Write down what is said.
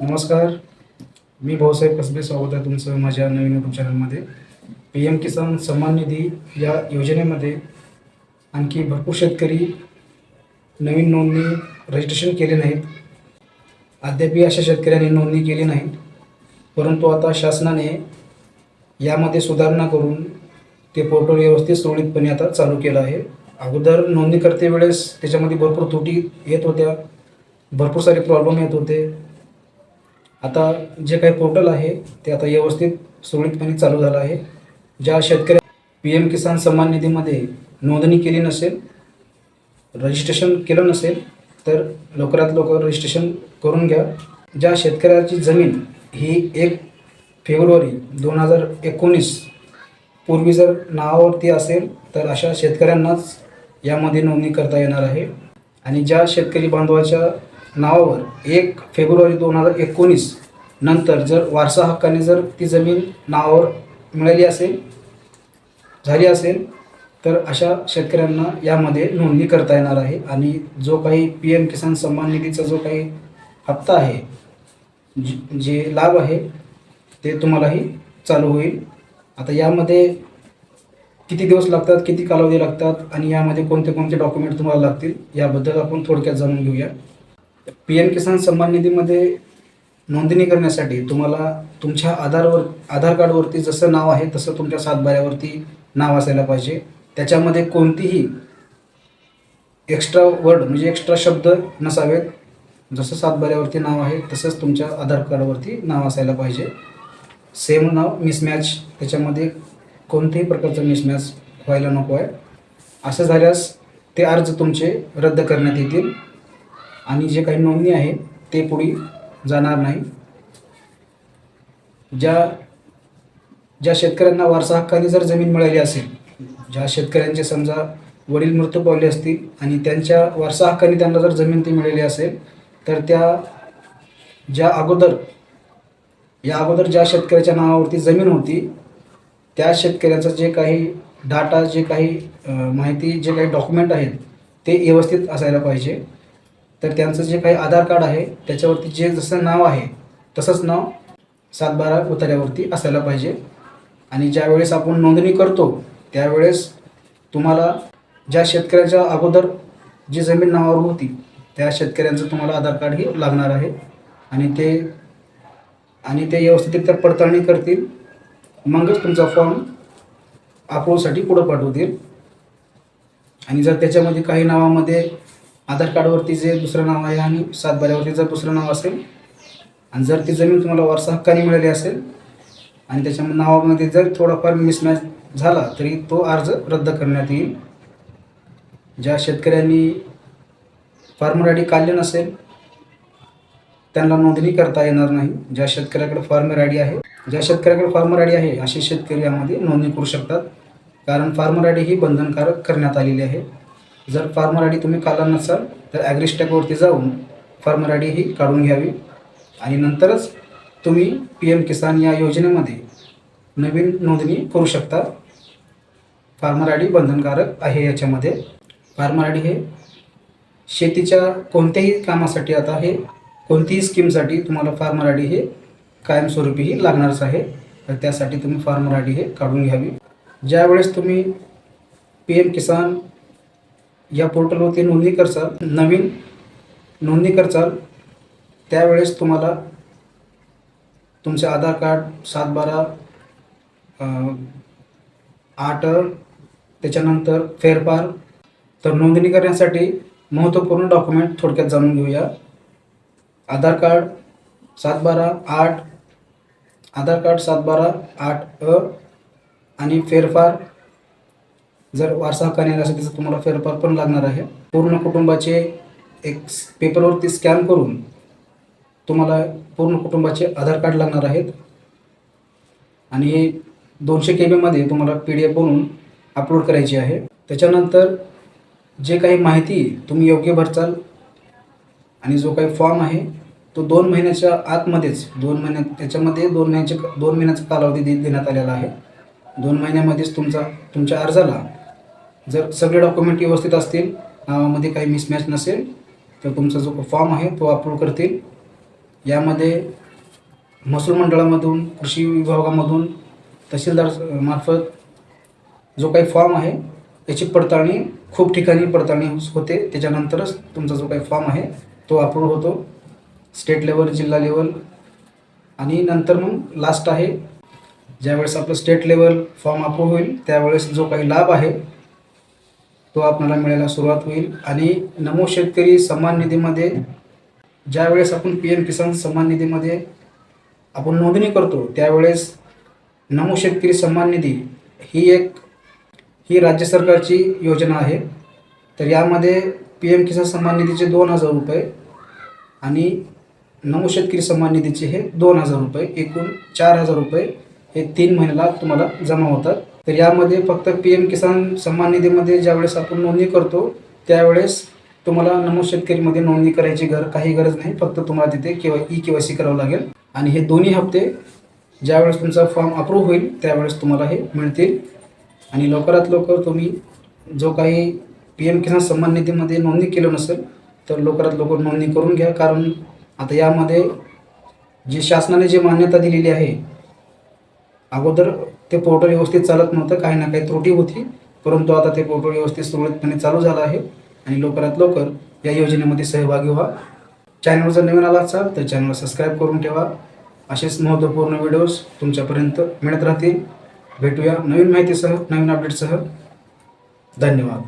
नमस्कार. मी भाऊसाहेब कसबे स्वागत आहे तुमचं माझ्या नवीन यूट्यूब चॅनलमध्ये पी एम किसान सन्मान निधी या योजनेमध्ये आणखी भरपूर शेतकरी नवीन नोंदणी रजिस्ट्रेशन केले नाहीत. अद्यापही अशा शेतकऱ्यांनी नोंदणी केली नाही परंतु आता शासनाने यामध्ये सुधारणा करून ते पोर्टल व्यवस्थित सुरळीतपणे आता चालू केलं आहे. अगोदर नोंदणी करते वेळेस त्याच्यामध्ये भरपूर त्रुटी येत होत्या. भरपूर सारे प्रॉब्लेम येत होते. आता जे काही पोर्टल आहे ते आता व्यवस्थित सुरळीतपणे चालू झालं आहे. ज्या शेतकऱ्या पी एम किसान सन्मान निधीमध्ये नोंदणी केली नसेल रजिस्ट्रेशन केलं नसेल तर लवकरात लवकर रजिस्ट्रेशन करून घ्या. ज्या शेतकऱ्याची जमीन ही एक फेब्रुवारी दोन हजार एकोणीस पूर्वी जर नावावरती असेल तर अशा शेतकऱ्यांनाच यामध्ये नोंदणी करता येणार आहे. आणि ज्या शेतकरी बांधवाच्या नावावर एक फेब्रुवारी दोन हजार एकोणीस नंतर जर वारसा हक्काने जर ती जमीन नावावर मिळाली असेल झाली असेल तर अशा शेतकऱ्यांना यामध्ये नोंदणी करता येणार आहे. आणि जो काही पी एम किसान सन्मान निधीचा जो काही हप्ता आहे जे- जे लाभ आहे ते तुम्हालाही चालू होईल. आता यामध्ये किती दिवस लागतात किती कालावधी लागतात आणि यामध्ये कोणते कोणते डॉक्युमेंट तुम्हाला लागतील याबद्दल आपण थोडक्यात जाणून घेऊया. पी एम किसान सन्मान निधीमध्ये नोंदणी करण्यासाठी तुम्हाला तुमच्या आधारवर आधार कार्डवरती जसं नाव आहे तसं तुमच्या सातबाऱ्यावरती नाव असायला पाहिजे. त्याच्यामध्ये कोणतीही एक्स्ट्रा वर्ड म्हणजे एक्स्ट्रा शब्द नसावेत. जसं सातबाऱ्यावरती नाव आहे तसंच तुमच्या आधार कार्डवरती नाव असायला पाहिजे. सेम नाव मिसमॅच त्याच्यामध्ये कोणत्याही प्रकारचं मिसमॅच व्हायला नको आहे असं झाल्यास ते अर्ज तुमचे रद्द करण्यात येतील. आणि जे काही नोंदणी आहे ते पुढे जाणार नाही. ज्या ज्या शेतकऱ्यांना वारसा हक्काने जर जमीन मिळाली असेल ज्या शेतकऱ्यांचे समजा वडील मृत्यू पावले असतील आणि त्यांच्या वारसा हक्काने त्यांना जर जमीन ती मिळाली असेल तर त्या ज्या अगोदर या अगोदर ज्या शेतकऱ्याच्या नावावरती जमीन होती त्या शेतकऱ्याचं जे काही डाटा जे काही माहिती जे काही डॉक्युमेंट आहेत ते व्यवस्थित असायला पाहिजे. तर त्यांचं जे काही आधार कार्ड आहे त्याच्यावरती जे जसं नाव आहे तसंच नाव सातबारा उतार्यावरती असायला पाहिजे. आणि ज्यावेळेस आपण नोंदणी करतो त्यावेळेस तुम्हाला ज्या शेतकऱ्याच्या अगोदर जी जमीन नावावर होती त्या शेतकऱ्यांचं तुम्हाला आधार कार्ड लागणार आहे. आणि ते आणि ते व्यवस्थितरित्या पडताळणी करतील. मगच तुमचा फॉर्म अप्रूव्हसाठी पुढं पाठवतील. आणि जर त्याच्यामध्ये काही नावामध्ये आधार कार्डवरती जे दुसरं नाव आहे आणि सातबाऱ्यावरती जर दुसरं नाव असेल आणि जर ती जमीन तुम्हाला वारसा हक्काने मिळाली असेल आणि त्याच्या नावामध्ये जर थोडाफार मिसमॅच झाला तरी तो अर्ज रद्द करण्यात येईल. ज्या शेतकऱ्यांनी फार्मर आय डी काढले नसेल त्यांना नोंदणी करता येणार नाही. ज्या शेतकऱ्याकडे फार्मर आय डी आहे ज्या शेतकऱ्याकडे फार्मर आय डी आहे असे शेतकरी यामध्ये नोंदणी करू शकतात. कारण फार्मर आय डी ही बंधनकारक करण्यात आलेली आहे. जर फार्मर आय डी तुम्ही काढला नसाल तर ॲग्रिस्टॅकवरती जाऊन फार्मर आय डी ही काढून घ्यावी. आणि नंतरच तुम्ही पी एम किसान या योजनेमध्ये नवीन नोंदणी करू शकता. फार्मर आय डी बंधनकारक आहे याच्यामध्ये. फार्मर आय डी हे शेतीच्या कोणत्याही कामासाठी आता हे कोणतीही स्कीमसाठी तुम्हाला फार्मर आय डी हे कायमस्वरूपीही लागणारच आहे. तर त्यासाठी तुम्ही फार्मर आय डी हे काढून घ्यावी. ज्यावेळेस तुम्ही पी एम किसान या पोर्टलवरती नोंदणी करचाल नवीन नोंदणी करचाल त्यावेळेस तुम्हाला तुमचे आधार कार्ड सात बारा आठ त्याच्यानंतर फेरफार. तर नोंदणी करण्यासाठी महत्त्वपूर्ण डॉक्युमेंट थोडक्यात जाणून घेऊया. आधार कार्ड सात बारा आठ आधार कार्ड सात बारा आठ अ आणि फेरफार जर वारसा हक्काने असेल त्याचा तुम्हाला फेरफार पण लागणार आहे. पूर्ण कुटुंबाचे एक पेपरवरती स्कॅन करून तुम्हाला पूर्ण कुटुंबाचे आधार कार्ड लागणार आहेत. आणि दोनशे के बीमध्ये तुम्हाला पी डी एफ बनवून अपलोड करायची आहे. त्याच्यानंतर जे काही माहिती तुम्ही योग्य भरचाल आणि जो काही फॉर्म आहे तो दोन महिन्याच्या आतमध्येच दोन महिन्यात त्याच्यामध्ये दोन महिन्याचे दोन महिन्याचा कालावधी दे देण्यात आलेला आहे. दोन महिन्यामध्येच तुमचा तुमच्या अर्जाला जर सगळे डॉक्युमेंट व्यवस्थित असतील नावामध्ये काही मिसमॅच नसेल तर तुमचा जो फॉर्म आहे तो अप्रूव्ह करतील. यामध्ये महसूल मंडळामधून कृषी विभागामधून तहसीलदार मार्फत जो काही फॉर्म आहे त्याची पडताळणी खूप ठिकाणी पडताळणी होते. त्याच्यानंतरच तुमचा जो काही फॉर्म आहे तो अप्रूव्ह होतो. स्टेट लेवल जिल्हा लेवल आणि नंतर मग लास्ट आहे. ज्यावेळेस आपलं स्टेट लेवल फॉर्म अप्रूव्ह होईल त्यावेळेस जो काही लाभ आहे तो आपल्याला मिळायला सुरुवात होईल. आणि नमो शेतकरी सन्मान निधीमध्ये ज्यावेळेस आपण पी एम किसान सन्मान निधीमध्ये आपण नोंदणी करतो त्यावेळेस नमो शेतकरी सन्मान निधी ही एक ही राज्य सरकारची योजना आहे. तर यामध्ये पी एम किसान सन्मान निधीचे दोन हजार रुपये आणि नमो शेतकरी सन्मान निधीचे हे दोन हजार रुपये एकूण चार हजार रुपये हे तीन महिन्याला तुम्हाला जमा होतात. तर यामध्ये फक्त पी एम किसान सन्मान निधीमध्ये ज्यावेळेस आपण नोंदणी करतो त्यावेळेस तुम्हाला नमो शेतकरीमध्ये नोंदणी करायची गर काही गरज नाही फक्त तुम्हाला तिथे KY e K Y C करावं लागेल. आणि हे दोन्ही हप्ते ज्यावेळेस तुमचा फॉर्म अप्रूव्ह होईल त्यावेळेस तुम्हाला हे मिळतील. आणि लवकरात लवकर तुम्ही जो काही पी एम किसान सन्मान निधीमध्ये नोंदणी केलं नसेल तर लवकरात लवकर नोंदणी करून घ्या. कारण आता यामध्ये जी शासनाने जी मान्यता दिलेली आहे अगोदर ते पोर्टल व्यवस्थित चालत नव्हतं काही ना काही त्रुटी होती. परंतु आता ते पोर्टल व्यवस्थित सुरळीतपणे चालू झालं आहे आणि लवकरात लवकर या योजनेमध्ये सहभागी व्हा. चॅनल जर नवीन आला असाल तर चॅनलला सबस्क्राईब करून ठेवा. असेच महत्त्वपूर्ण व्हिडिओज तुमच्यापर्यंत मिळत राहतील. भेटूया नवीन माहितीसह नवीन अपडेटसह धन्यवाद.